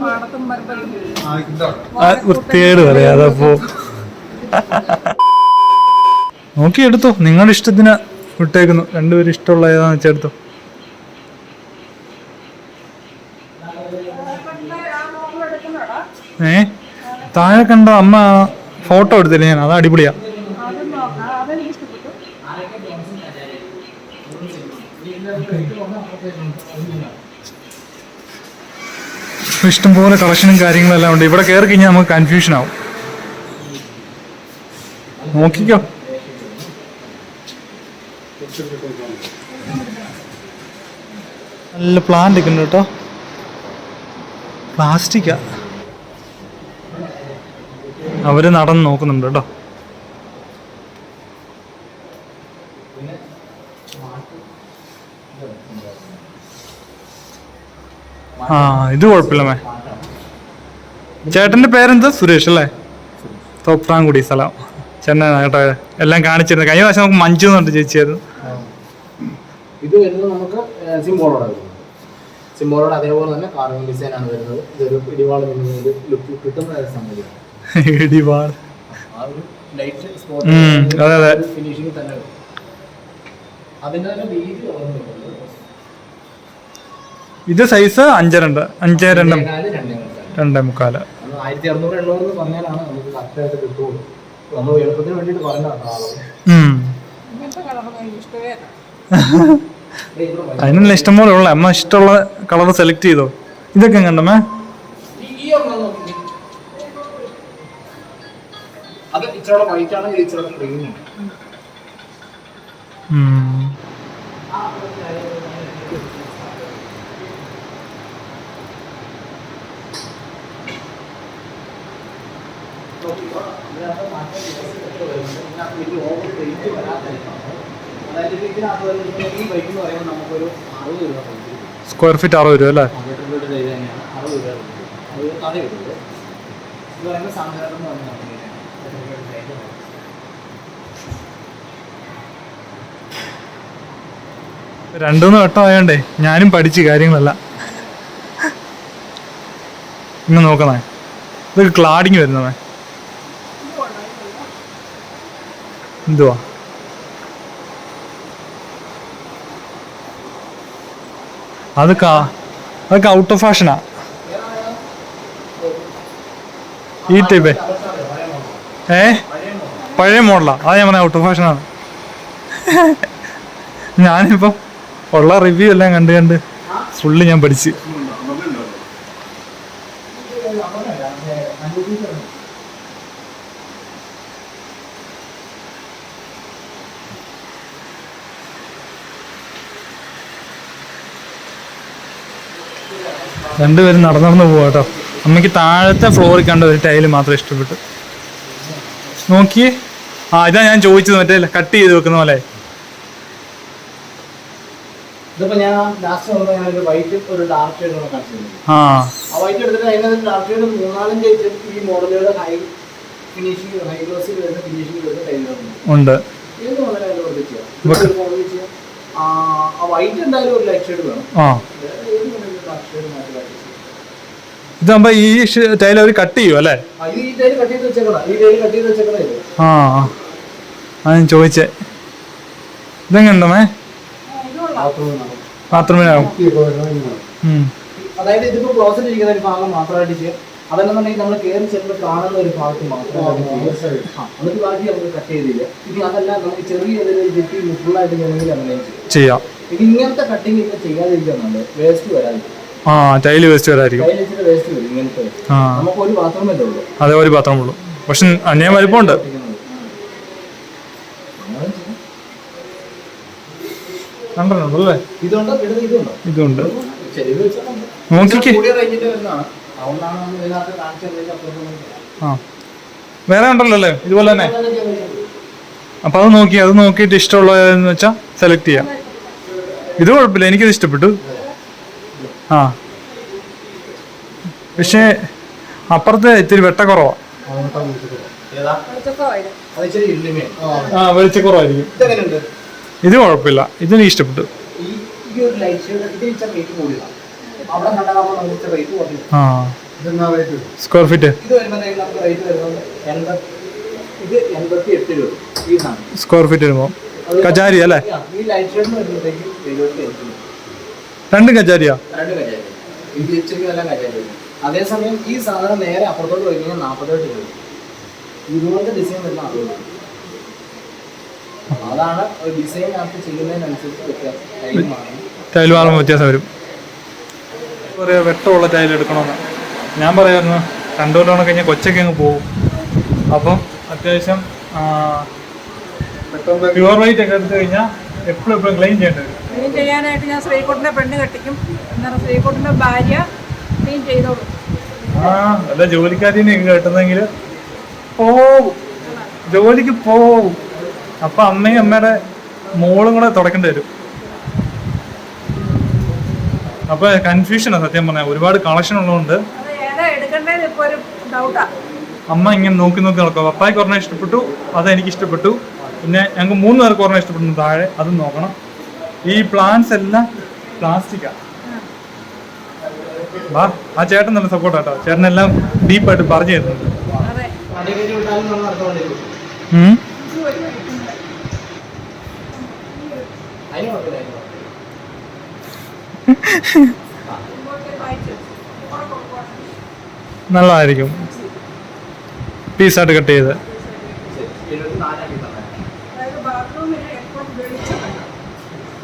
പാടത്തും പറയാതെ നോക്കി എടുത്തു നിങ്ങളുടെ ഇഷ്ടത്തിന് വിട്ടേക്കുന്നു. രണ്ടുപേരും ഇഷ്ടമുള്ള ഏതാന്ന് വെച്ചാൽ എടുത്തു ഏ? താഴെ കണ്ട അമ്മ ഫോട്ടോ എടുത്തില്ല ഞാൻ? അത് അടിപൊളിയാ അതും നോക്കാം അതെനിക്ക് ഇഷ്ടപ്പെട്ടു ഇഷ്ടംപോലെ കളക്ഷനും കാര്യങ്ങളെല്ലാം ഉണ്ട്. ഇവിടെ കയറി കഴിഞ്ഞാൽ നമുക്ക് കൺഫ്യൂഷൻ ആവും. നോക്കിക്കോ. നല്ല പ്ലാന്റ് ഒക്കെ ഉണ്ട് കേട്ടോ. പ്ലാസ്റ്റിക്കാ. അവർ നടന്ന് നോക്കുന്നുണ്ട് കേട്ടോ. ആ ഇത് കുഴപ്പമില്ലമ്മേ. ചേട്ടന്റെ പേരെന്താ? സുരേഷ് അല്ലേ? തോപ്രാങ്കുടി സ്ഥലം. ചെന്നൈ കേട്ടോ എല്ലാം കാണിച്ചിരുന്നു. കഴിഞ്ഞ പ്രാവശ്യം നമുക്ക് മഞ്ചു എന്ന് പറഞ്ഞിട്ട് ചേച്ചിയായിരുന്നു. ഇത് വരുന്നത് നമുക്ക് സിംബോളോടെ വരുന്നത്. അതേപോലെ തന്നെ കാർവിംഗ് ഡിസൈൻ ആണ് വരുന്നത്. ഇതൊരു ഇടിവാൾ ഒരു ലുക്ക് കിട്ടുന്ന ഒരു സംഗതിയാണ്. ഇടിപാട് ആ ഒരു ലൈറ്റ് സ്പോട്ട് അതെ, അതെ. ഫിനിഷിംഗ് തന്നെ. വരും. അതിന്റെ തന്നെ വീതി കുറഞ്ഞിട്ടുണ്ട് ഇത് സൈസ് അഞ്ചരണ്ട് അഞ്ചേ രണ്ട് രണ്ടേകാൽ, രണ്ട് രണ്ടേ മുക്കാൽ. അത് ആയിരത്തി അറുന്നൂറ് എണ്ണൂറ് എന്ന് പറഞ്ഞാലാണ് നമുക്ക് കറക്റ്റായിട്ട് കിട്ടുള്ളൂ. നമ്മൾ എളുപ്പത്തിന് വേണ്ടിയിട്ട് പറഞ്ഞതാണ്. അതിനുള്ള ഇഷ്ടംപോലെ ഉള്ള. അമ്മ ഇഷ്ടമുള്ള കളർ സെലക്ട് ചെയ്തോ? ഇതൊക്കെ കണ്ടമ്മേ. അത് ഇച്ചിരി വൈറ്റ് ആണെങ്കിൽ ഇച്ചിരി വരുന്നത് പറയുമ്പോൾ നമുക്കൊരു രൂപ സ്ക്വയർ ഫീറ്റ് അറുപത് രൂപ അല്ലേ? അറുപത് രൂപ ഇത് രണ്ടുമൂന്ന് വട്ടം ആയോണ്ടേ ഞാനും പഠിച്ച് കാര്യങ്ങളെല്ലാം. ഇന്ന് നോക്കണേ ഇതൊക്കെ ക്ലാഡിങ് വരുന്നവേ എന്തുവാ? അതൊക്കെ അതൊക്കെ ഔട്ട് ഓഫ് ഫാഷനാ ഈ ടൈപ്പ് ഏ? പഴയ മോഡലാ. അത് ഞാൻ പറഞ്ഞ ഔട്ട് ഓഫ് ഫാഷനാണ് ഞാനിപ്പം ഉള്ള റിവ്യൂ എല്ലാം കണ്ട് കണ്ട് ഫുള്ള് ഞാൻ പഠിച്ച്. രണ്ടുപേരും നടന്നു നടന്ന് പോവാ കേട്ടോ. അമ്മയ്ക്ക് താഴത്തെ ഫ്ലോറിൽ കണ്ട ഒരു ടൈൽ മാത്രം ഇഷ്ടപ്പെട്ടു. നോക്കി ആ ഇതാ ഞാൻ ചോദിച്ചത് മറ്റേ കട്ട് ചെയ്ത് വെക്കുന്ന പോലെ. ഉണ്ട്. വൈറ്റ് എന്തായാലും ഒരു ലൈറ്റ് ഷെയ്ഡ് വേണം. ഇതാകുമ്പോ ഈ ടൈൽ അവർ കട്ട് ചെയ്യും അല്ലേ? ആ ഞാൻ ചോദിച്ചേ. ഇതെങ്ങനെ ബാത്റൂമിനാവും ഉം. അതായത് ഇതിപ്പോ ക്ലോസറ്റ് ഇരിക്കുന്ന ഒരു ഭാഗം മാത്രമായിട്ട് ചെയ്യാം. അതല്ലെന്നുണ്ടെങ്കിൽ നമ്മൾ കയറി കാണുന്ന ഒരു ഭാഗത്ത് ബാക്കി നമുക്ക് കട്ട് ചെയ്തില്ല. ഇനി അതല്ല നമുക്ക് ചെറിയ ഒരു ജെറ്റി ഫുള്ളായിട്ട് ചെയ്യണമെങ്കിൽ അങ്ങനെ ചെയ്യാം. ഇങ്ങനത്തെ കട്ടിങ് ഇന്ന് ചെയ്യാതിരിക്കുന്നുണ്ട് വേസ്റ്റ് വരാതിരിക്കും ആ ടൈൽ വേസ്റ്റ് വരായിരിക്കും ആ. നമുക്ക് ഒരു ബാത്റൂമല്ലേ ഉള്ളൂ. പക്ഷെ അന്യം വലിപ്പമുണ്ട്. ഇതുണ്ടോ? നോക്കിക്കേ. ആ. വേറെ ഉണ്ടല്ലോ അല്ലേ ഇതുപോലെ തന്നെ. അപ്പൊ അത് നോക്കി അത് നോക്കിയിട്ട് ഇഷ്ടമുള്ള വെച്ചാൽ സെലക്ട് ചെയ്യാം. ഇത് കുഴപ്പമില്ല എനിക്കത് ഇഷ്ടപ്പെട്ടു. ആ. പക്ഷേ അപ്പുറത്ത് ഇത്തിരി വെട്ടക്കുറവാ. ഏതാ? വെളിച്ചക്കുറവായിരുന്നു അത് ഇച്ചിരി ഇല്ലുമേ ആ വെളിച്ചക്കുറവായിരിക്കും. ഇത് കുഴപ്പമില്ല. ഇതിന് ഇഷ്ടപ്പെട്ടു. ആ. സ്ക്വയർ ഫീറ്റ് സ്ക്വയർ ഫീറ്റ് വരുമ്പോൾ കചാരി അല്ലേ? ഈ ലൈറ്റ് വരുമ്പോഴത്തേക്ക് രണ്ടും കജാരിയാ രണ്ട് കജാരി ഇത് ഇച്ചിരി നല്ല കജാരി അതേസമയം ഈ സാധനം നേരെ അപ്പുറത്തോട്ട് പോയി കഴിഞ്ഞാൽ നാൽപ്പത്തെട്ട് പോയി ഇതുപോലത്തെ ഡിസൈൻ വരുന്ന അതുകൊണ്ട് അതാണ് ഒരു ഡിസൈൻ ആക്കി ചെയ്യുന്നതിനനുസരിച്ച് വ്യത്യാസം. ടൈൽ വ്യത്യാസം വരും. പറയാ വെട്ടമുള്ള ടൈൽ എടുക്കണമെന്ന്. ഞാൻ പറയായിരുന്നു രണ്ടു കൊല്ലം കഴിഞ്ഞാൽ കൊച്ചൊക്കെ അങ്ങ് പോകും. അപ്പം അത്യാവശ്യം പ്യുവർ വൈറ്റ് ഒക്കെ എടുത്തു കഴിഞ്ഞാൽ എപ്പോഴും എപ്പോഴും ക്ലീൻ ചെയ്യേണ്ടി വരും. ക്ലീൻ ചെയ്യാനായിട്ട് ഞാൻ ശ്രീകുട്ടിന്റെ പെണ്ണ് കെട്ടിക്കും. എന്നാൽ ശ്രീകുട്ടിന്റെ ഭാര്യ ക്ലീൻ ചെയ്തോളൂ. ആ വല്ല ജോലിക്കാരിനെ കിട്ടുന്നെങ്കിൽ പോവും. ജോലിക്ക് പോവും. അപ്പൊ അമ്മയും അമ്മയുടെ മോളും കൂടെ തുടക്കേണ്ടി വരും. അപ്പൊ കൺഫ്യൂഷനാണ് സത്യം പറഞ്ഞാൽ ഒരുപാട് കളക്ഷൻ ഉള്ളതുകൊണ്ട് അമ്മ ഇങ്ങനെ നോക്കി നോക്കി നടക്കും. പപ്പായ്ക്ക് ഒരെണ്ണം ഇഷ്ടപ്പെട്ടു അത് എനിക്ക് ഇഷ്ടപ്പെട്ടു. പിന്നെ ഞങ്ങൾക്ക് മൂന്ന് പേർക്ക് ഒരെണ്ണം ഇഷ്ടപ്പെടുന്നു താഴെ അതും നോക്കണം. ഈ പ്ലാന്റ്സ് എല്ലാം പ്ലാസ്റ്റിക്കാ വാ ആ ചേട്ടൻ നല്ല സപ്പോർട്ട് കേട്ടോ ചേട്ടനെല്ലാം ഡീപ്പായിട്ട് പറഞ്ഞു തരുന്നുണ്ട്. നല്ലതായിരിക്കും. പീസായിട്ട് കട്ട് വിട്ടാലും നമ്മൾ നടന്നുകൊണ്ടിരിക്കും ഉം. ഇത് ഒരു വഴിക്കുണ്ട്. അതിന് കുഴപ്പമില്ല അതിന് കുഴപ്പമില്ല. ഇങ്ങോട്ട് വായിച്ചു. ഇവിടെ കൊടുക്കുവാണ്. നല്ലതായിരിക്കും പീസായിട്ട് കട്ട് ചെയ്ത് ശരി എഴുപത്തിനാലാക്കി തന്നെ അതായത് ബാത്റൂമിൽ എപ്പോഴും വെളിച്ചം വേണം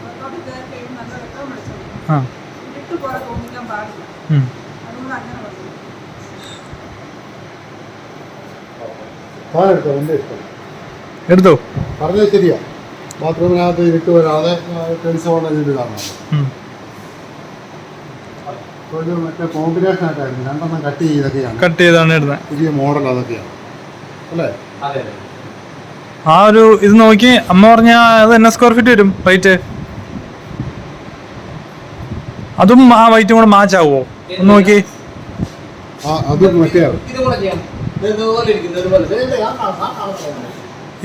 അകത്തോട്ട് കയറി കഴിയുമ്പോൾ നല്ല വെട്ടം വെളിച്ചം വേണം. ആ ഇരുട്ട് പോലെ തോന്നിക്കാൻ പാടില്ല ഉം. അതുകൊണ്ട് അങ്ങനെ പറഞ്ഞു താഴെടുത്തോ എന്റെ ഇഷ്ടം. എടുത്തോ? പറഞ്ഞത് ശരിയാ. ബാത്റൂമിനകത്ത് ഇരുട്ട് വരാതെ ടെലിസോണ ഇത് കാണാം ഉം. ഒരു മറ്റേ കോമ്പിനേഷൻ ആയിട്ടായിരുന്നു രണ്ടെണ്ണം കട്ട് ചെയ്തൊക്കെയാണ് കട്ട് ചെയ്താണ് ഇടുന്നത്. പുതിയ മോഡൽ അതൊക്കെയാണ്. അല്ലേ? ആ ഒരു ഇത് നോക്കി. അമ്മ പറഞ്ഞ അത് എന്നെ സ്ക്വയർ ഫീറ്റ് വരും. റേറ്റ് അതും ആ വൈറ്റും കൂടെ മാച്ച് ആവുമോ ഒന്ന് നോക്കി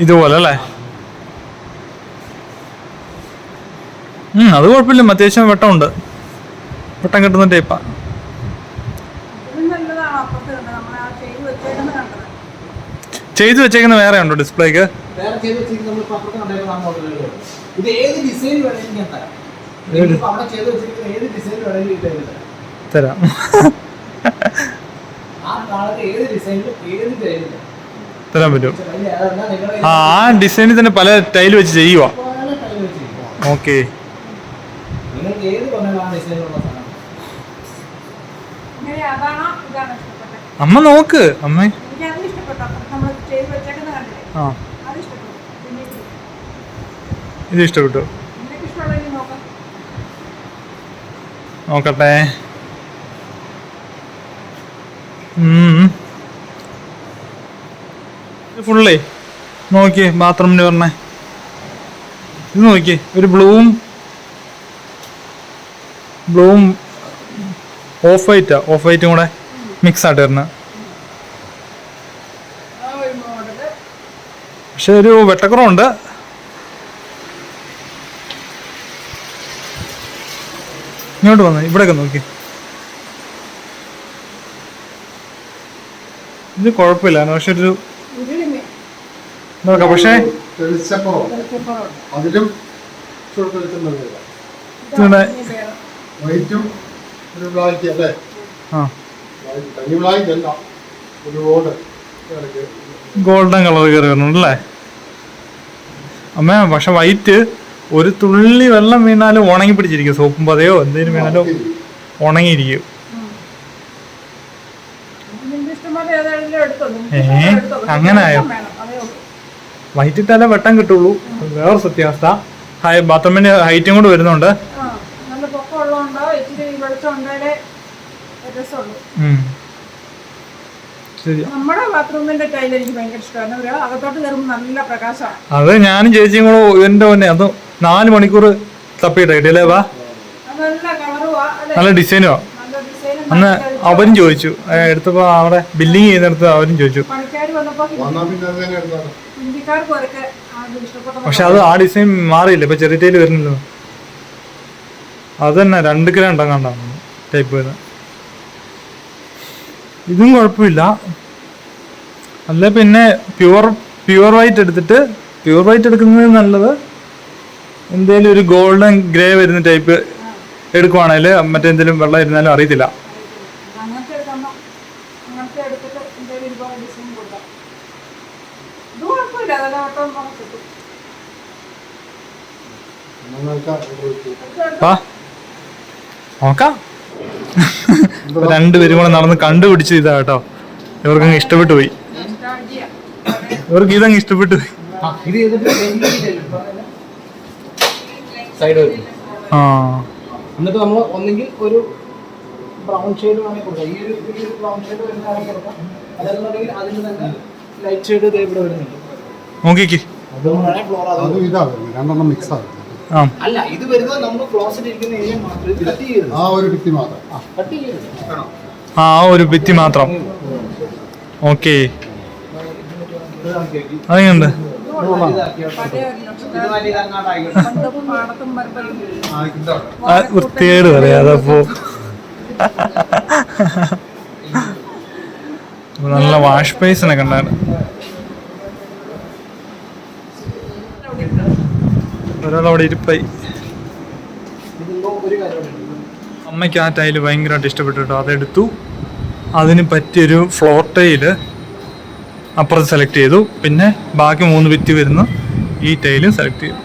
ഇതുപോലെ അല്ലേ? ഉം അത് കുഴപ്പമില്ല. അത്യാവശ്യം വെട്ടമുണ്ട്. വെട്ടം കിട്ടുന്ന ടൈപ്പാ ചെയ്ത് വെച്ചേക്കുന്ന വേറെ ഉണ്ടോ ഡിസ്പ്ലേക്ക്. ഇത് ഏത് ഡിസൈൻ ഞാൻ തരാം. ഇത് തരാം. തരാൻ പറ്റും ആ ആ ഡിസൈനിൽ തന്നെ പല ടൈൽ വെച്ച് ചെയ്യുക ഓക്കെ. അമ്മ നോക്ക് പറഞ്ഞാലും ആ. ഡിസൈനിലുള്ള സാധനം ഇങ്ങനെ അതാണോ ഇതാണോ ഇഷ്ടപ്പെട്ടത് അമ്മ നോക്ക് അമ്മ എനിക്ക് അത് ഇഷ്ടപ്പെട്ടു അപ്പുറത്ത് നമ്മൾ ചെയ്ത് വെച്ചേക്കുന്ന കണ്ടില്ലേ ആ അത് ഇഷ്ടപ്പെട്ടു പിന്നെ ഇത്. ഇത് ഇഷ്ടപ്പെട്ടു നിനക്ക് ഇഷ്ടമുള്ളതെങ്കിൽ നോക്കാം നോക്കട്ടെ. ഫുള്ളേ നോക്കിയേ ബാത്റൂമിന് പറഞ്ഞേ. ഇത് നോക്കിയേ ഒരു ബ്ലൂവും ബ്ലൂവും ഓഫ് വൈറ്റാ ഓഫ് വൈറ്റും കൂടെ മിക്സ് ആയിട്ട് വരുന്നത്. പക്ഷെ ഒരു വെട്ടക്കുറവുണ്ട്. ഇങ്ങോട്ട് വന്നേ ഇവിടെയൊക്കെ നോക്കി. ഇത് കുഴപ്പമില്ല പക്ഷെ ഒരു നോക്കാം പക്ഷേ അതിലും വൈറ്റും ഒരു ബ്ലാക്ക് അല്ലേ? ആ. ബ്ലാക്ക് തനി ബ്ലാക്ക് അല്ല. ഒരു റോഡ് ഇടയ്ക്ക് ഗോൾഡൻ കളർ കയറി വരുന്നുണ്ടല്ലേ അമ്മ പക്ഷെ വൈറ്റ് ഒരു തുള്ളി വെള്ളം വീണാലും ഉണങ്ങി പിടിച്ചിരിക്കും. സോപ്പും പതയോ എന്തെങ്കിലും വീണാലും ഉണങ്ങിയിരിക്കും. ഏ, അങ്ങനായോ എടുത്തോ. പക്ഷെ അങ്ങനെ ആയോ? വെള്ളം വേണം അതേ ഉള്ളൂ. വൈറ്റ് ഇട്ടാലേ വെട്ടം കിട്ടുള്ളൂ. വേറെ സത്യാവസ്ഥ. ഹൈ ബാത്റൂമിന്റെ ഹൈറ്റും കൂടെ വരുന്നുണ്ട്. നമ്മുടെ ബാത്റൂമിന്റെ ടൈൽ എനിക്ക് ഭയങ്കര ഇഷ്ടമാണ് ഒരു അകത്തോട്ട് കയറുമ്പോൾ നല്ല പ്രകാശമാണ്. അത് ഞാനും ചേച്ചിയും കൂടെ എന്റെ മുന്നേ അത് നാല് മണിക്കൂർ തപ്പിട്ട് കിട്ടിയല്ലേ വാ നല്ല ഡിസൈനോ? അന്ന് അവരും ചോദിച്ചു. എടുത്തപ്പോ അവിടെ ബില്ലിങ് ചെയ്യുന്നിടത്ത് അവരും ചോദിച്ചു. പക്ഷെ അത് ആ ഡിസൈൻ മാറിയില്ല. ഇപ്പൊ ചെറിയ ടൈൽ വരുന്നില്ല. അത് തന്നെ രണ്ട് കിലോ ഉണ്ടോ കണ്ടാ ടൈപ്പ് വരുന്നത്. ഇതും കുഴപ്പമില്ല. അല്ല പിന്നെ പ്യുവർ പ്യുവർ വൈറ്റ് എടുത്തിട്ട് പ്യുവർ വൈറ്റ് എടുക്കുന്നത് നല്ലത് എന്തേലും ഒരു ഗോൾഡൻ ഗ്രേ വരുന്ന ടൈപ്പ് എടുക്കുവാണെങ്കിൽ മറ്റെന്തെങ്കിലും വെള്ളം ഇരുന്നാലും അറിയത്തില്ല. എന്തെങ്കിലും നോക്കാം രണ്ടുപേരും കൂടെ നടന്ന് കണ്ടുപിടിച്ചു ഇതാ കേട്ടോ. ഇവർക്കങ്ങ് ഇഷ്ടപ്പെട്ടു പോയി. ഇവർക്ക് ഇതങ്ങ് ഇഷ്ടപ്പെട്ടു പോയി. സൈഡ് വരുന്നു ആ. എന്നിട്ട് നമ്മൾ ഒന്നെങ്കിൽ ഒരു ബ്രൗൺ ഷെയ്ഡ് വേണമെങ്കിൽ കൊടുക്കാം. ഈ ഒരു ബ്രൗൺ ഷെയ്ഡ് വരുന്നതാണെങ്കിൽ കൊടുക്കാം. അതല്ലെന്നുണ്ടെങ്കിൽ അതിന് തന്നെ ലൈറ്റ് ഷെയ്ഡ് ഇത് ഇവിടെ വരുന്നുണ്ട്. നോക്കിക്ക്. രണ്ടെണ്ണം മിക്സ് അല്ല ഇത് വരുന്നത് നമ്മൾ ക്ലോസറ്റ് ഇരിക്കുന്ന ഏരിയ മാത്രം. ഇത് കട്ട് ചെയ്യരുത്. ആ ഒരു ഭിത്തി മാത്രം. ആ. കട്ട് ചെയ്യരുത്. ആ ഒരു ഭിത്തി മാത്രം. ഓക്കെ. അതെങ്ങനുണ്ട് വൃത്തികേട് പറയാതപ്പോ നല്ല വാഷ് ബേസിനൊക്കെ കണ്ടാണ്. ഒരാൾ അവിടെ ഇരിപ്പായി അമ്മയ്ക്ക് ആ ടൈൽ ഭയങ്കരമായിട്ട് ഇഷ്ടപ്പെട്ടു കേട്ടോ അതെടുത്തു. അതിന് പറ്റിയൊരു ഫ്ലോർ ടൈൽ അപ്പുറത്ത് സെലക്ട് ചെയ്തു. പിന്നെ ബാക്കി മൂന്ന് വിറ്റ് വരുന്ന. ഈ ടൈലും സെലക്ട് ചെയ്തു.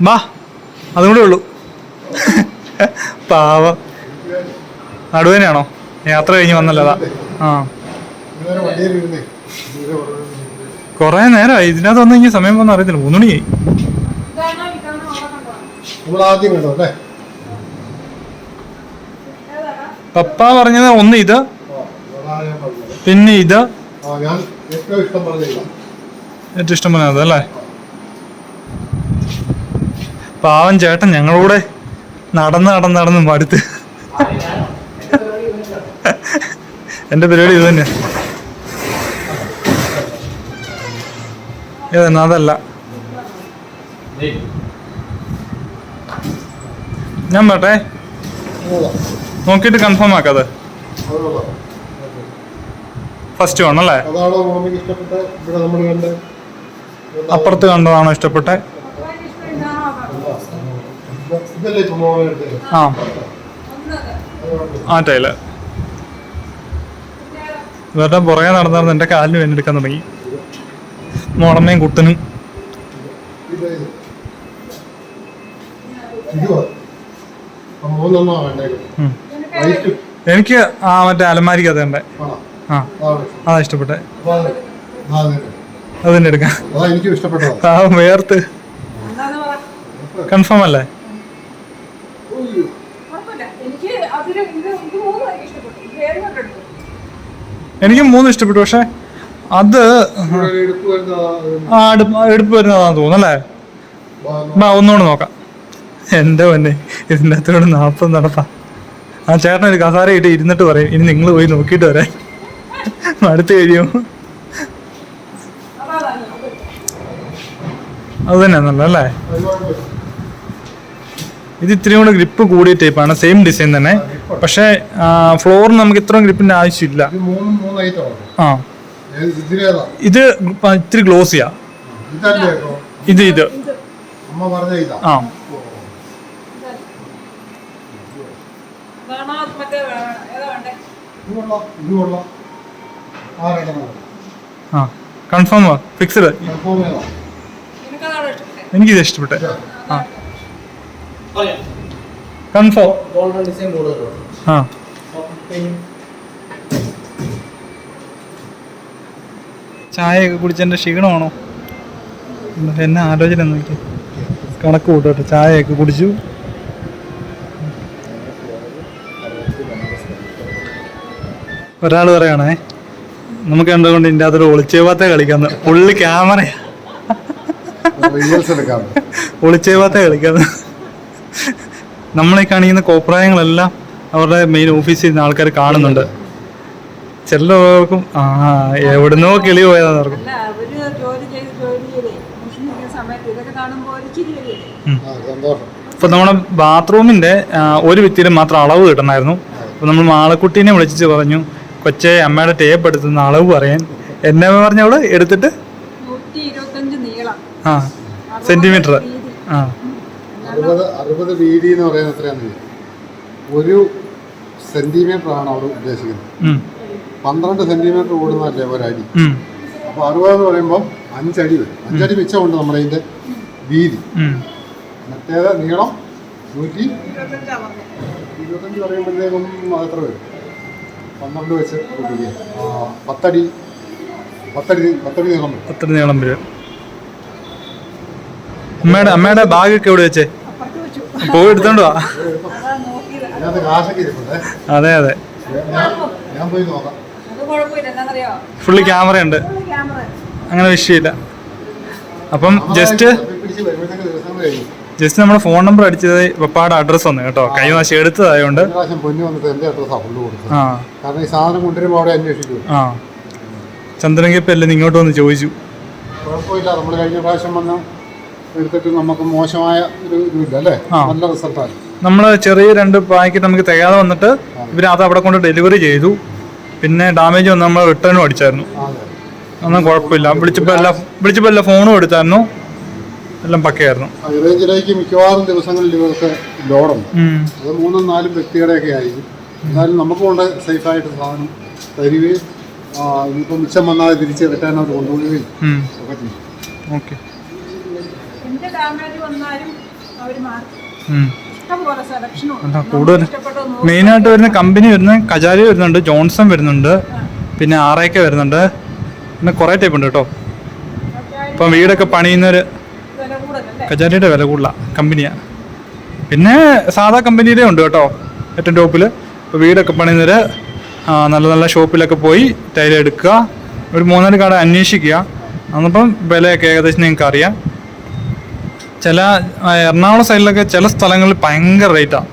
ബാ അതും കൂടെ ഉള്ളൂ. പാവം. നടുവേനാണോ യാത്ര കഴിഞ്ഞ് വന്നല്ലതാ. ആ. കൊറേ നേരമായി ഇതിനകത്ത് വന്നു കഴിഞ്ഞാൽ സമയം പോകുന്ന അറിയത്തില്ല. മൂന്ന് മണിയായി. പപ്പ പറഞ്ഞത് ഒന്ന് ഇത് ആ, അതാണ് ഞാൻ പറഞ്ഞത് പിന്നെ ഇത് ഏറ്റവും ഇഷ്ടം പറഞ്ഞത് അല്ലേ? പാവം ചേട്ടൻ ഞങ്ങളൂടെ നടന്ന് നടന്ന് നടന്ന് മടുത്ത്. എന്റെ പരിപാടി ഇത് തന്നെ ഏതെന്നാ അതല്ല. ഞാൻ പട്ടെ നോക്കിട്ട് നോക്കിയിട്ട് കൺഫേം ആക്കാതെ. ഫസ്റ്റ് വൺ അല്ലേ? അതാണോ മോമിക്ക് ഇഷ്ടപ്പെട്ട? ഇവിടെ നമ്മൾ കണ്ട അപ്പുറത്ത് കണ്ടതാണോ ഇഷ്ടപ്പെട്ടെ? ആ. ആ ടൈൽ ഇവരുടെ പുറകെ നടന്നിരുന്നു എന്റെ എന്റെ കാലിന് വേണ്ടിയെടുക്കാൻ തുടങ്ങി. മോടമ്മയും കുട്ടനും. എനിക്ക് ആ മറ്റേ അലമാരിക്ക് അതുണ്ട് ആ. അതാ ഇഷ്ടപ്പെട്ടെ. അത് തന്നെ എടുക്കാം. അതാ എനിക്കും ഇഷ്ടപ്പെട്ടതാ ആ വേർത്ത് കൺഫേം അല്ലേ എനിക്ക് മൂന്നും ഇഷ്ടപ്പെട്ടു പക്ഷെ അത് ആ എടുപ്പ് വരുന്നതാണെന്ന് തോന്നുന്നല്ലേ ബാ ഒന്നുകൂടെ നോക്കാം. എന്റെ പൊന്നെ ഇതിന്റെ അകത്തോട് നാൽപ്പത് നടപ്പാ. ആ ചേട്ടൻ ഒരു കസാര ഇട്ട് ഇരുന്നിട്ട് പറയും ഇനി നിങ്ങൾ പോയി നോക്കിയിട്ട് വരാൻ. അടുത്ത് കഴിയും. അതാ തന്നെ നല്ല അല്ലേ? ഇത് ഇത്തിരി കൂടെ ഗ്രിപ്പ് കൂടിയ ടൈപ്പാണ് സെയിം ഡിസൈൻ തന്നെ. പക്ഷേ ഫ്ലോറിന് നമുക്ക് ഇത്രയും ഗ്രിപ്പിന്റെ ആവശ്യമില്ല. ആ. ഇത് ഇത്തിരി ഗ്ലോസിയാ? ഇത് ഇത്? അമ്മ പറഞ്ഞ ഇതാ. ആ. ഇതാണോ മറ്റേ ഏതാ വേണ്ടേ? ഇത് കൊള്ളാം. ഇത് കൊള്ളാം. ആ കൺഫേം ഫിക്സ്ഡ് എനിക്കിത് ഇഷ്ടപ്പെട്ടെ. ആ കൺഫേം ആ. ചായയൊക്കെ കുടിച്ചതിന്റെ ക്ഷീണമാണോ? എന്നെ ആലോചന നോക്കി. കണക്ക് കൂട്ടോട്ടെ ചായയൊക്കെ കുടിച്ചു. ഒരാൾ പറയണേ. നമുക്ക് എന്തുകൊണ്ട് ഇതിന്റെ അകത്തൊരു ഒളിച്ചേവാത്ത കളിക്കാന്ന് പുള്ളി ക്യാമറയാ റീൽസ് എടുക്കാം ഒളിച്ചേവാത്ത കളിക്കാന്ന് നമ്മളെ കാണിക്കുന്ന കോപ്രായങ്ങളെല്ലാം അവരുടെ മെയിൻ ഓഫീസിൽ നിന്ന് ആൾക്കാർ കാണുന്നുണ്ട്. ചിലർക്കും ആ എവിടുന്നോ കിളി പോയതാന്ന് ഓർക്കും സന്തോഷം. നമ്മുടെ ബാത്റൂമിന്റെ ഒരു ഭിത്തിയിൽ മാത്രം അളവ് കിട്ടണമായിരുന്നു. അപ്പൊ നമ്മൾ മാളക്കുട്ടീനെ വിളിച്ചു പറഞ്ഞു കൊച്ചെ അമ്മയുടെ ടേപ്പ് എടുത്തുന്ന അളവ് പറയാൻ. എന്നെ പറഞ്ഞവൾ എടുത്തിട്ട്? ആ സെന്റിമീറ്റർ ആ. അറുപത് അറുപത് വീതി എന്ന് പറയുന്നത് എത്രയാണ്? ഒരു സെന്റിമീറ്റർ ആണ് അവിടെ ഉദ്ദേശിക്കുന്നത്. പന്ത്രണ്ട് സെന്റിമീറ്റർ കൂടുന്നതല്ലേ ഒരടി? അപ്പൊ അപ്പോൾ അറുപത് എന്ന് പറയുമ്പോൾ അഞ്ചടി വരും. അഞ്ചടി മിച്ചമുണ്ട് നമ്മുടെ ഇതിന്റെ വീതി. മറ്റേത് നീളം നൂറ്റി ഇരുപത്തഞ്ചാ പറയുമ്പോഴത്തേക്കും അതെത്ര വരും? പന്ത്രണ്ട് വയസ്സ് പത്തടി പത്തടി പത്തടി നീളം വരും. അത്ര നീളം വരും. അമ്മയുടെ അമ്മയുടെ ബാഗൊക്കെ എവിടെ വെച്ചേ? പോയി എടുത്തോണ്ട് വാ. അതാ നോക്കിയത്. അതിനകത്ത് കാശൊക്കെ ഇരിപ്പുണ്ടേ. അതെ അതെ. ഞാൻ പോയി നോക്കാം. ഫുള്ള് ക്യാമറ ഉണ്ട്. ക്യാമറ. അങ്ങനെ വിഷയമില്ല. അപ്പം ജസ്റ്റ് ജസ്റ്റ് നമ്മുടെ ഫോൺ നമ്പർ അടിച്ചത് പപ്പാടെ അഡ്രസ് ഒന്ന് കേട്ടോ. കൈവാശം എടുത്തതായോണ്ട്. പ്രാവശ്യം പൊന്നു വന്നിട്ട് എന്റെ അഡ്രസ്സാണ് ഫുള്ള് കൊടുത്തത്. ആ. കാരണം ഈ സാധനം കൊണ്ടുവരുമ്പോൾ അവിടെ അന്വേഷിക്കും ആ. ചന്ദ്രങ്കിപ്പല്ലേ ഇങ്ങോട്ട് വന്ന് ചോദിച്ചു. കുഴപ്പമില്ല. നമ്മൾ കഴിഞ്ഞ പ്രാവശ്യം വന്ന് എടുത്തിട്ട് നമുക്ക് മോശമായ ഒരു ഇതില്ല അല്ലേ? നല്ല റിസൾട്ടാണ് നമ്മൾ ചെറിയ രണ്ട് പാക്കറ്റ് നമുക്ക് തികയാതെ വന്നിട്ട് ഇവർ അത് അവിടെ കൊണ്ട് ഡെലിവറി ചെയ്തു. പിന്നെ ഡാമേജ് വന്ന് നമ്മൾ റിട്ടേണും അടിച്ചായിരുന്നു. ഒന്നും കുഴപ്പമില്ല. വിളിച്ചപ്പോൾ എല്ലാം വിളിച്ചപ്പോൾ എല്ലാം ഫോണും എടുത്തായിരുന്നു. എല്ലാം പക്കയായിരുന്നു. ഹൈറേഞ്ചിലേക്ക് മിക്കവാറും ദിവസങ്ങളിൽ ഇവർക്ക് ലോഡുണ്ട്. അത് മൂന്നും നാലും വ്യക്തിയുടെയൊക്കെ ആയിരിക്കും. എന്നാലും നമുക്ക് കൊണ്ട് സേഫായിട്ട് സാധനം തരികയും ഇനിയിപ്പോൾ മിച്ചം വന്നാൽ തിരിച്ച് റിട്ടേൺ അവർ കൊണ്ടുപോവുകയും. ഒക്കെ ചെയ്യും. ഓക്കെ. കൂടുതൽ? മെയിനായിട്ട് വരുന്ന കമ്പനി വരുന്ന കജാരി വരുന്നുണ്ട് ജോൺസൺ വരുന്നുണ്ട് പിന്നെ ആറേക്ക വരുന്നുണ്ട്. പിന്നെ കുറേ ടൈപ്പ് ഉണ്ട് കേട്ടോ. ഇപ്പം വീടൊക്കെ പണിയുന്നൊരു കജാരിയുടെ വില കൂടുതല കമ്പനിയാണ് പിന്നെ സാധാ കമ്പനിയുടെ ഉണ്ട് കേട്ടോ ഏറ്റവും ടോപ്പിൽ ഇപ്പോൾ വീടൊക്കെ പണിയുന്നവർ നല്ല നല്ല ഷോപ്പിലൊക്കെ പോയി ടൈൽ എടുക്കുക ഒരു മൂന്നാൽ കട അന്വേഷിക്കുക. അന്നപ്പം വിലയൊക്കെ ഏകദേശം നിങ്ങൾക്ക് അറിയാം. ചില എറണാകുളം സൈഡിലൊക്കെ ചില സ്ഥലങ്ങളിൽ ഭയങ്കര റേറ്റാണ്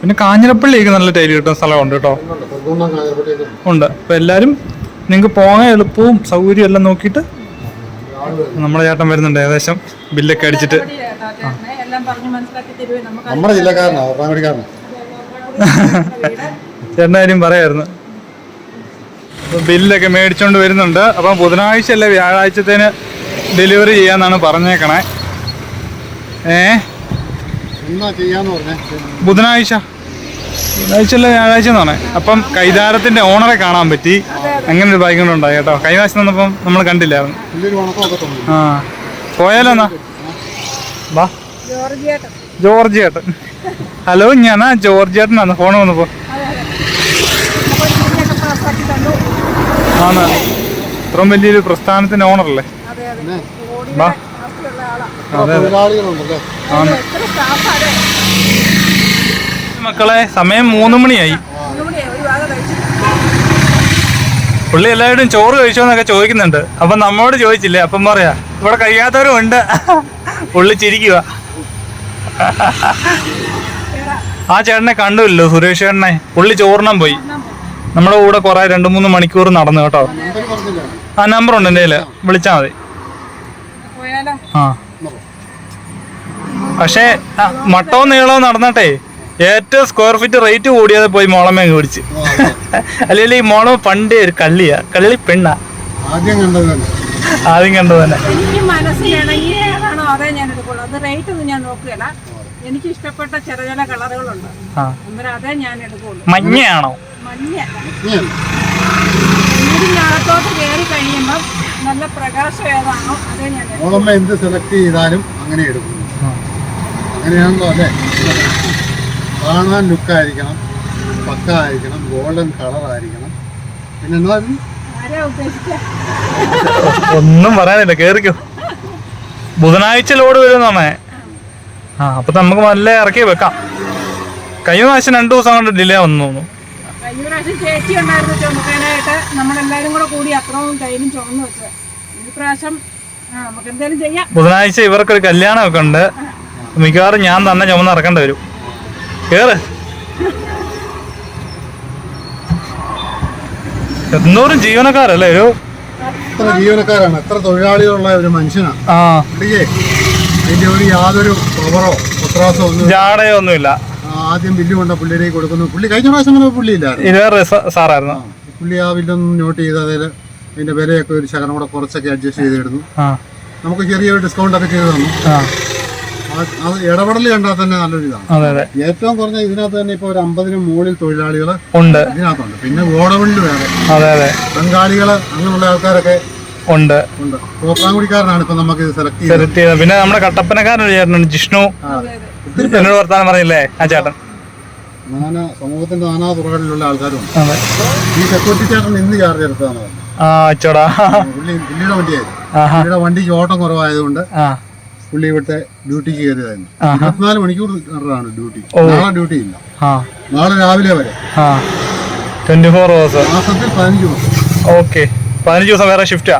പിന്നെ കാഞ്ഞിരപ്പള്ളിയൊക്കെ നല്ല ടൈൽ കിട്ടുന്ന സ്ഥലമുണ്ട് കേട്ടോ. ഉണ്ട്. അപ്പോൾ എല്ലാവരും നിങ്ങൾക്ക് പോകാൻ എളുപ്പവും സൗകര്യവും എല്ലാം നോക്കിയിട്ട് നമ്മുടെ ചേട്ടൻ വരുന്നുണ്ട്. ഏകദേശം ബില്ലൊക്കെ അടിച്ചിട്ട്. നമ്മുടെ ചേട്ടന്റെ കാര്യം പറയായിരുന്നു. ബില്ലൊക്കെ മേടിച്ചോണ്ട് വരുന്നുണ്ട്. അപ്പം ബുധനാഴ്ച അല്ല വ്യാഴാഴ്ചത്തേന് ഡെലിവറി ചെയ്യാന്നാണ് പറഞ്ഞേക്കണേ. ഏ? ബുധനാഴ്ച. ബുധനാഴ്ച ഞായറാഴ്ച വ്യാഴാഴ്ച എന്ന് പറഞ്ഞേ. അപ്പം കൈതാരത്തിന്റെ ഓണറെ കാണാൻ പറ്റി. അങ്ങനെ ഒരു ഭാഗ്യം ഉണ്ടായി കേട്ടോ. കഴിഞ്ഞ പ്രാവശ്യം വന്നപ്പം നമ്മൾ കണ്ടില്ലായിരുന്നു. ആ. പോയാലോ എന്നാ? വാ. ജോർജ് ചേട്ടൻ ഹലോ ഞാനാ ജോർജ് ചേട്ടനാണ് ഫോൺ വന്നപ്പോ. ആണ്. ഇത്രയും വലിയൊരു പ്രസ്ഥാനത്തിന്റെ ഓണറല്ലേ വാ. അതെ അതെ. ആണ്. മക്കളെ സമയം മൂന്ന് മണിയായി. പുള്ളി എല്ലാവരും ചോറ് കഴിച്ചോന്നൊക്കെ ചോദിക്കുന്നുണ്ട്. അപ്പൊ നമ്മോട് ചോദിച്ചില്ലേ അപ്പം പറയാ ഇവിടെ കഴിയാത്തവരും ഉണ്ട്. പുള്ളി ചിരിക്കുക ആ ചേട്ടനെ കണ്ടുല്ലോ സുരേഷ് ചേട്ടനെ. പുള്ളി ചോറിനാൻ പോയി. നമ്മുടെ കൂടെ കുറെ രണ്ടു മൂന്ന് മണിക്കൂർ നടന്നു കേട്ടോ. ആ നമ്പർ ഉണ്ട് എന്റെ വിളിച്ചാ മതി. ആ. പക്ഷേ മട്ടോ നീളോ നടന്നട്ടെ. ഏറ്റവും സ്ക്വയർ ഫീറ്റ് റേറ്റ് കൂടിയത് പോയി മോളമേ മേടിച്ച് അല്ലെങ്കിൽ ഈ മോളം പണ്ടേ ഒരു കള്ളിയാ. കള്ളി പെണ്ണാ. ആദ്യം കണ്ടത് തന്നെ. ആദ്യം കണ്ടത് തന്നെ. അതേ ഞാൻ എടുക്കുള്ളൂ അത് റേറ്റ് ഒന്നും ഞാൻ നോക്കുകയില്ല. എനിക്ക് ഇഷ്ടപ്പെട്ട ചില ചില കളറുകളുണ്ട് അതേ ഞാൻ എടുക്കുള്ളൂ മഞ്ഞയാണോ? മഞ്ഞ. കയറി നല്ല പ്രകാശം ഏതാണോ അതേ ഞാൻ മോളമ്മ എന്ത് സെലക്ട് ചെയ്താലും അങ്ങനെ എടുക്കും. അങ്ങനെയാണല്ലോ അല്ലേ? കാണാൻ ലുക്കായിരിക്കണം പക്ക ആയിരിക്കണം ഗോൾഡൻ കളർ ആയിരിക്കണം പിന്നെ ഒന്നും പറയാനില്ല കേറിക്കോ. ബുധനാഴ്ച ലോഡ് വരും വരുമെന്നാണേ ആ അപ്പൊ നമുക്ക് നല്ല ഇറക്കി വെക്കാം. കഴിഞ്ഞ പ്രാവശ്യം രണ്ടു ദിവസം കൊണ്ട് ഡിലേ വന്നു തോന്നുന്നു. കഴിഞ്ഞ പ്രാവശ്യം ചേച്ചി ഉണ്ടായിരുന്നു ചുമക്കാനായിട്ട് നമ്മളെല്ലാരും കൂടെ കൂടി അത്രയും കയ്യിലും ചുമന്ന് വെച്ചത്. ഈ പ്രാവശ്യം ആ നമുക്ക് എന്തായാലും ചെയ്യാം. ബുധനാഴ്ച ഇവർക്കൊരു കല്യാണമൊക്കെ ഉണ്ട്. മിക്കവാറും ഞാൻ തന്നെ ചുമന്ന് ഇറക്കേണ്ടി വരും. കേറ്. എന്തോരം ജീവനക്കാരല്ലേ ഒരു? എത്ര ജീവനക്കാരാണ്? എത്ര തൊഴിലാളികളുള്ള ഒരു മനുഷ്യനാണ് ആ. ഇല്ലേ അതിന്റെ ഒരു യാതൊരു പവറോ ഉത്രാസോ ഒന്നും ജാടയോ ഒന്നുമില്ല ആദ്യം ബില്ല് കൊണ്ട പുള്ളിയിലേക്ക് കൊടുക്കുന്നു. പുള്ളി കഴിഞ്ഞ പ്രാവശ്യം അങ്ങനെ പുള്ളി ഇല്ലായിരുന്നു. ഇത് സാറായിരുന്നു. പുള്ളി ആ ബില്ലൊന്നും നോട്ട് ചെയ്ത് അതിൽ അതിന്റെ വിലയൊക്കെ ഒരു ശകലം കൂടെ കുറച്ചൊക്കെ അഡ്ജസ്റ്റ് ചെയ്തിരുന്നു. നമുക്ക് ചെറിയൊരു ഡിസ്കൗണ്ട് ഒക്കെ ചെയ്തു തന്നു. അത് ഇടപെടൽ കണ്ടാൽ തന്നെ നല്ലൊരു ഇതാണ്. ഏറ്റവും കുറഞ്ഞ ഇതിനകത്ത് തന്നെ ഇപ്പൊ ഒരു അമ്പതിന് മുകളിൽ തൊഴിലാളികൾ ഉണ്ട്. ഇതിനകത്തുണ്ട്. പിന്നെ ഗോഡൌണിൽ വേറെ. അതെ അതെ. ബംഗാളികൾ അങ്ങനെയുള്ള ആൾക്കാരൊക്കെ ഉണ്ട്. തോപ്രാങ്കുടിക്കാരനാണ് ഇപ്പൊ നമുക്ക് ഇത് സെലക്ട് ചെയ്തത്. സെലക്ട് പിന്നെ നമ്മുടെ കട്ടപ്പനക്കാരൻ ചേട്ടനാണ് ജിഷ്ണു. എന്നോട് വർത്താനം പറഞ്ഞില്ലേ ആ ചേട്ടൻ? നാനാ സമൂഹത്തിന്റെ നാനാ തുറകളിലുള്ള ആൾക്കാരും ഈ സെക്യൂരിറ്റി ചേട്ടൻ ഇന്ന് ചാർജ് എടുത്തതാണ്. ആ പുള്ളി പുള്ളിയുടെ വണ്ടിയായിരുന്നു. പുള്ളിയുടെ വണ്ടിക്ക് ഓട്ടം കുറവായതുകൊണ്ട് പുള്ളി ഇവിടുത്തെ ഡ്യൂട്ടിക്ക് കയറിയതായിരുന്നു. ഇരുപത്തിനാല് മണിക്കൂർ ആണ് ഡ്യൂട്ടി. നാളെ ഡ്യൂട്ടി ഇല്ല. നാളെ രാവിലെ വരെ. ട്വന്റി ഫോർ അവേഴ്സ് മാസത്തിൽ പതിനഞ്ച് ദിവസം. ഓക്കെ. പതിനഞ്ച് ദിവസം വേറെ ഷിഫ്റ്റാ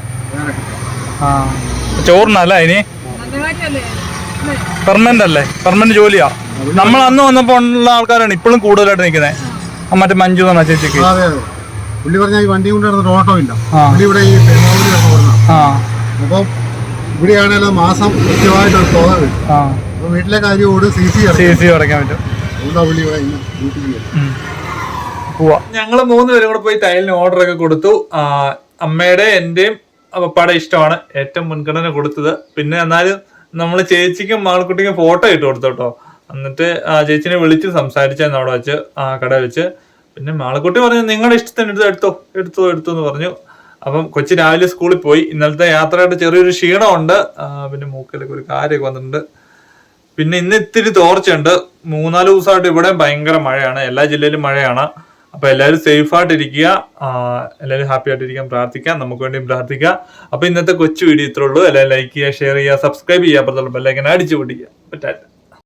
ചോറിനല്ല ഇനി? പെർമനന്റ് അല്ലേ? പെർമനന്റ് ജോലിയാ? നമ്മൾ അന്ന് വന്നപ്പോൾ ഉള്ള ആൾക്കാരാണ് ഇപ്പോഴും കൂടുതലായിട്ട് നിൽക്കുന്നത് മറ്റേ മഞ്ജു എന്ന് പറഞ്ഞ ചേച്ചിക്ക് പുള്ളി പറഞ്ഞ ഈ വണ്ടി കൊണ്ട് നടന്നിട്ട് ഓട്ടോ ഇല്ല. പുള്ളി ഇവിടെ ഈ അപ്പം ഇവിടെയാണെങ്കിലും മാസം കൃത്യമായിട്ടൊരു തുക കിട്ടും ആ. വീട്ടിലെ കാര്യം ഓട് സി സി സി സി അടയ്ക്കാൻ പറ്റും. അതുകൊണ്ടാ പുള്ളി ഇവിടെ ഇന്ന് ഡ്യൂട്ടിക്ക് കയറി പോവാ. ഞങ്ങൾ മൂന്ന് പേരും കൂടെ പോയി തയ്യലിന് ഓർഡർ ഒക്കെ കൊടുത്തു. അമ്മയുടെ എന്റെയും പപ്പയുടെ ഇഷ്ടമാണ്. ഏറ്റവും മുൻഗണന കൊടുത്തത്. പിന്നെ എന്നാലും നമ്മൾ ചേച്ചിക്കും മാൾക്കുട്ടിക്കും ഫോട്ടോ ഇട്ട് കൊടുത്തു കേട്ടോ. എന്നിട്ട് ആ ചേച്ചിനെ വിളിച്ച് സംസാരിച്ചായിരുന്നു അവിടെ വെച്ച് ആ കട വെച്ച്. പിന്നെ മാളക്കുട്ടി പറഞ്ഞു നിങ്ങളുടെ ഇഷ്ടത്തിന് എടുത്ത് എടുത്തോ? എടുത്തോ? എടുത്തോ? എന്ന് പറഞ്ഞു. അപ്പം കൊച്ചി രാവിലെ സ്കൂളിൽ പോയി. ഇന്നലത്തെ യാത്രയുടെ ചെറിയൊരു ക്ഷീണമുണ്ട്. പിന്നെ മൂക്കിലൊക്കെ ഒരു കാര്യമൊക്കെ വന്നിട്ടുണ്ട്. പിന്നെ ഇന്ന് ഇത്തിരി തോർച്ചയുണ്ട്. മൂന്നാൽ ദിവസമായിട്ട് ഇവിടെ ഭയങ്കര മഴയാണ്. എല്ലാ ജില്ലയിലും മഴയാണ്. അപ്പൊ എല്ലാവരും സേഫ് ആയിട്ടിരിക്കുക എല്ലാവരും ഹാപ്പി ആയിട്ടിരിക്കാൻ പ്രാർത്ഥിക്കാം. നമുക്ക് വേണ്ടിയും പ്രാർത്ഥിക്കാം. അപ്പൊ ഇന്നത്തെ കൊച്ചു വീഡിയോ ഇത്രയുള്ളൂ എല്ലാവരും ലൈക്ക് ചെയ്യുക ഷെയർ ചെയ്യുക സബ്സ്ക്രൈബ് ചെയ്യുക. അപ്പുറത്തുള്ള ബെല്ലൈക്കൻ അടിച്ചു പൊട്ടിക്കുക. പറ്റാറ്റ